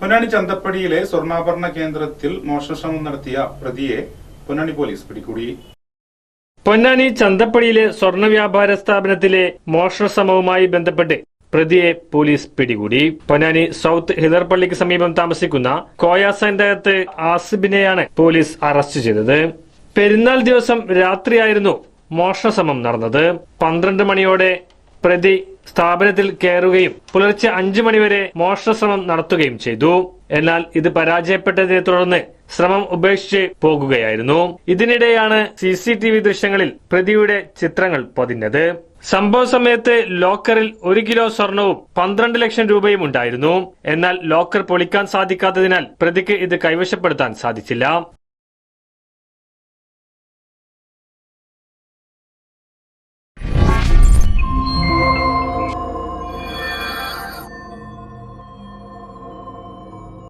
പൊന്നാനി ചന്തപ്പടിയിലെ സ്വർണാഭരണ കേന്ദ്രത്തിൽ മോഷണശ്രമം നടത്തിയ പ്രതിയെ പൊന്നാനി പോലീസ് പിടികൂടി. പൊന്നാനി ചന്തപ്പടിയിലെ സ്വർണ വ്യാപാര സ്ഥാപനത്തിലെ മോഷണശ്രമവുമായി ബന്ധപ്പെട്ട് പ്രതിയെ പോലീസ് പിടികൂടി. പൊന്നാനി സൗത്ത് ഹിദർപള്ളിക്ക് സമീപം താമസിക്കുന്ന കോയാസൈന്റകത്ത് ആസിബിനെയാണ് പോലീസ് അറസ്റ്റ് ചെയ്തത്. പെരുന്നാൾ ദിവസം രാത്രിയായിരുന്നു മോഷണശ്രമം നടന്നത്. പന്ത്രണ്ട് മണിയോടെ പ്രതി സ്ഥാപനത്തിൽ കയറുകയും പുലർച്ചെ അഞ്ചു മണിവരെ മോഷണശ്രമം നടത്തുകയും ചെയ്തു. എന്നാൽ ഇത് പരാജയപ്പെട്ടതിനെ തുടർന്ന് ശ്രമം ഉപേക്ഷിച്ച് പോകുകയായിരുന്നു. ഇതിനിടെയാണ് സി സി ടി വി ദൃശ്യങ്ങളിൽ പ്രതിയുടെ ചിത്രങ്ങൾ പതിഞ്ഞത്. സംഭവ സമയത്ത് ലോക്കറിൽ ഒരു കിലോ സ്വർണവും പന്ത്രണ്ട് ലക്ഷം രൂപയും ഉണ്ടായിരുന്നു. എന്നാൽ ലോക്കർ പൊളിക്കാൻ സാധിക്കാത്തതിനാൽ പ്രതിക്ക് ഇത് കൈവശപ്പെടുത്താൻ സാധിച്ചില്ല.